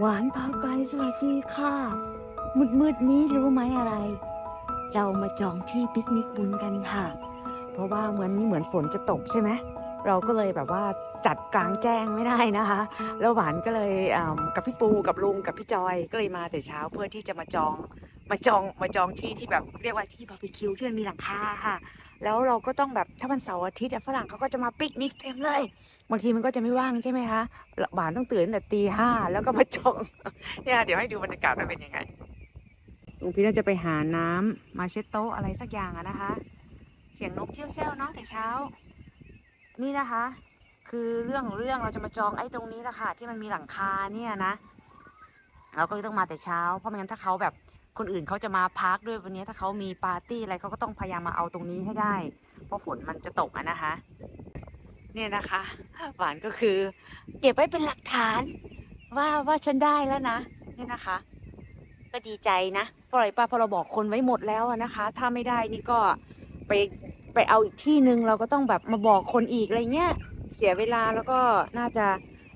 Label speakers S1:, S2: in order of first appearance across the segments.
S1: หวานพาไปสวัสดีค่ะ มืดมืดนี้รู้ไหมอะไร เรามาจองที่ปิกนิกบุญกันค่ะ เพราะว่าเหมือนนี้เหมือนฝนจะตกใช่ไหมเราก็เลยแบบว่าจัดกลางแจ้งไม่ได้นะคะ แล้วหวานก็เลยกับพี่ปูกับลุงกับพี่จอยก็เลยมาแต่เช้าเพื่อที่จะมาจองมาจองมาจองที่ที่แบบเรียกว่าที่บาร์บีคิวที่มันมีหลังคาค่ะ แล้วเราก็ต้องแบบถ้าวันเสาร์อาทิตย์ฝรั่งเขาก็จะมาปิกนิกเต็มเลย บางทีมันก็จะไม่ว่างใช่ไหมคะหวานต้องตื่นแต่ตีห้าแล้วก็มาจองเนี่ยเดี๋ยวให้ดูบรรยากาศว่าเป็นยังไงลุงพี่น่าจะไปหาน้ำมาเช็ดโต๊ะอะไรสักอย่างอะนะคะ เสียงนกเชี่ยวเชี่ยวเนาะแต่เช้า นี่นะคะ คือเรื่องของเรื่องเราจะมาจองไอ้ตรงนี้แหละค่ะที่มันมีหลังคาเนี่ยนะเราก็ต้องมาแต่เช้า เพราะไม่งั้นถ้าเขาแบบ คนอื่นเขาจะมาพักด้วยวันนี้ถ้าเขามีปาร์ตี้อะไรเขาก็ต้องพยายามมาเอาตรงนี้ให้ได้ เพราะฝนมันจะตกอะนะคะ เนี่ยนะคะ หวานก็คือ เก็บไว้เป็นหลักฐาน ว่าว่าฉันได้แล้วนะเนี่ยนะคะ ก็ดีใจนะเพราะอะไรป้าพราะเราบอกคนไว้หมดแล้วนะคะ ถ้าไม่ได้นี่ก็ไปไปเอาอีกที่หนึ่งเราก็ต้องแบบมาบอกคนอีกอะไรเงี้ยเสียเวลาแล้วก็น่าจะ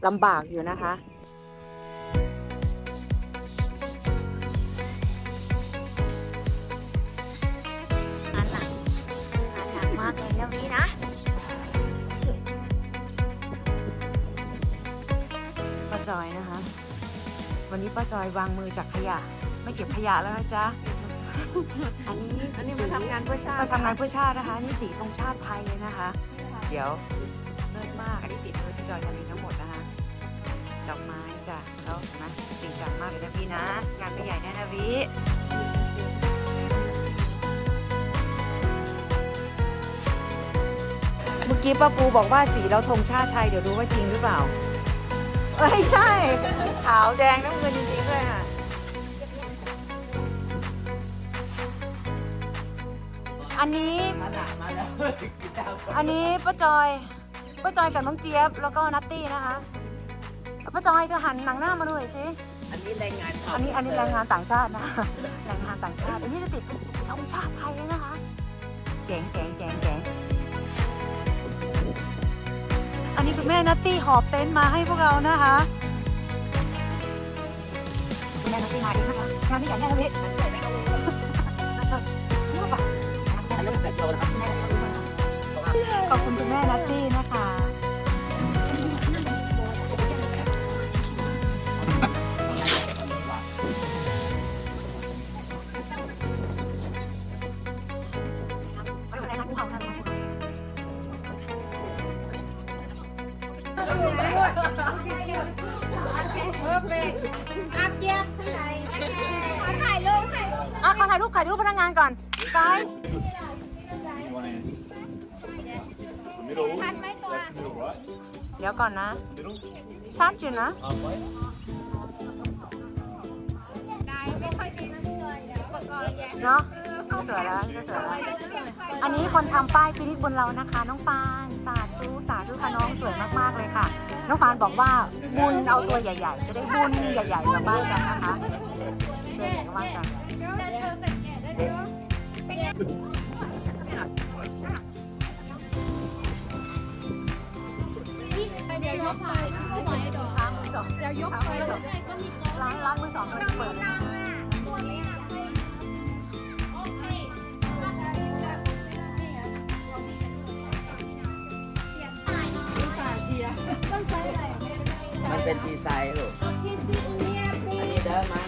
S1: ลำบากอยู่นะคะ กมากเลยนะพี่นะ ป้าจอยนะคะ วันนี้ป้าจอยวางมือจากขยะ ไม่เก็บขยะแล้วนะจ๊ะ อันนี้
S2: อันนี้มาทำงานเพื่อชาติ
S1: มาทำงานเพื่อชาตินะคะ นี่สีธงชาติไทยเลยนะคะ เดี๋ยวเลิศมากอันนี้ติดมือพี่จอยทำเองทั้งหมดนะคะ ดอกไม้จ้ะแล้วเห็นะจริงจังมากเลยนะพี่นะ งานไม่ใหญ่แน่นะวิ กี้ป้าปูบอกว่าสีเราธงชาติไทยเดี๋ยวรู้ว่าจริงหรือเปล่าไม่ใช่ ขาวแดงน้ำเงินจริงๆด้วยค่ะอันนี้
S2: มาหนักมาแล้วกินดาว
S1: อันนี้ป้าจอยป้าจอยกับน้องเจี๊ยบแล้วก็นัตตี้นะคะป้าจอยเธอหันหนังหน้ามาหน่อยสิ
S2: อันนี้แรงงาน
S1: อันนี้อันนี้แรงงานต่างชาตินะแรงงานต่างชาติอันนี้จะติดเป็นสีธงชาติไทยเลยนะคะ เจ๋งเจ๋งเจ๋งเจ๋งอั นนี้คุณแม่นัตตี้หอบเต็นท์มาให้พวกเรานะคะคุณแม่นัตตี้มาเองนะคะงานไม่ใหญ่แน่เลย
S2: อันนั้นเป็นโตนะครับ
S1: ขอบคุณคุณแม่นัตตี้นะคะ อะขอถ่ายรูปถ่ายรูปพนักงานก่อนไป
S3: ชัดไหมตัว
S1: เดี๋ยวก่อนนะ ชัดอยู่นะ
S3: ได้ไม่ค่อะเดี๋ยวก่อนแย่
S1: เนาะสวยแล้วสวยแล้ว อันนี้คนทำป้ายพินิจบนเรานะคะ น้องปานสาธุสาธุค่ะน้องสวยมาก น้องฟานบอกว่าบุญเอาตัวใหญ่ ๆ จะได้บุญใหญ่ๆกลับบ้านกันนะคะเดินกลับบ้านกัน
S3: เดี๋ยวเธอเป็นแก่ได้ด้า
S1: งมือสองจะยกไปล้างล้างมือสองก็เปิด
S3: ต้อง
S2: เป็นดีไซน์ลูก
S3: ที่ซีเนี่ย
S2: อันนี้เดิมมา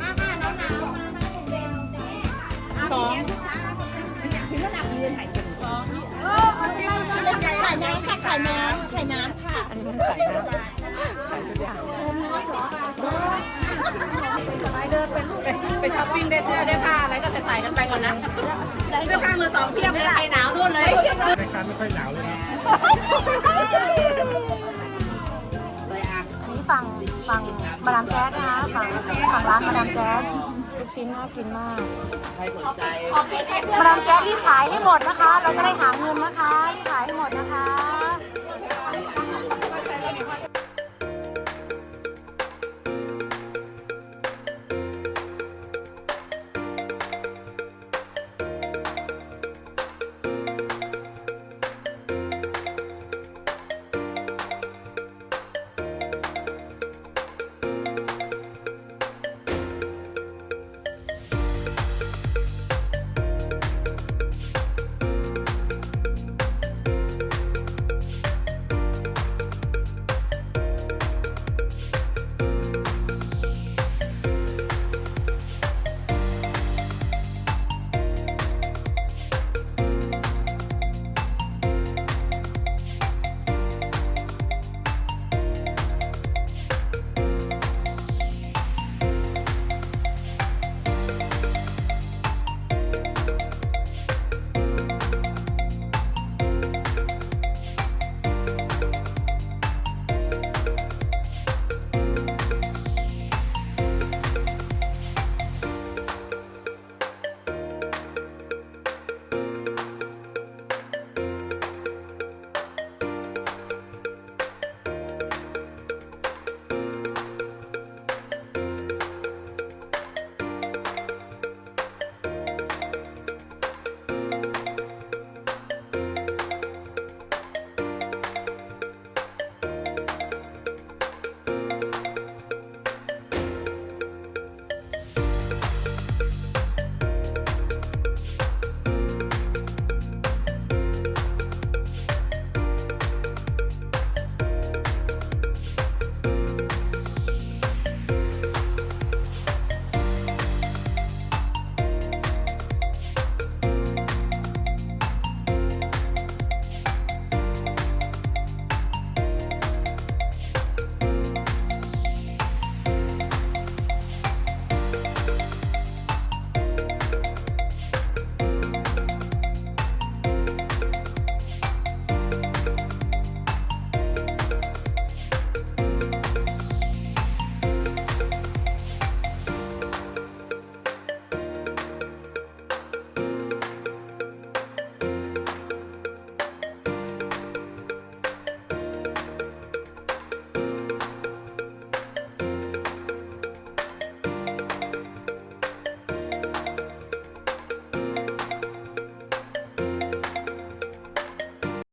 S3: มาค่ะหนาวหนาวมาตั้งแต่เด็กสองถึงระดับยืนถ่ายจุดสองเออไข่น้ำค่ะไข่น้ำไข่น้ำค่ะ
S1: อันนี้เป็นไข่นะ
S4: ไปช้อปปิ้งได้เสื้อได้ผ้าอะไรก็ใส่ๆกันไปก่อนนะเสื้อผ้ามือสองเพียบเลยใครหนาวนู่นเลย
S2: เลย
S1: มาดามแจ๊สนะคะฝั่งฝั่งร้านมาดามแจ๊สลูกชิ้นน่ากินมาก
S2: ใครสนใจ
S1: มาดามแจ๊สที่ขายให้หมดนะคะ เราจะได้หาเงินนะคะที่ขายให้หมดนะคะ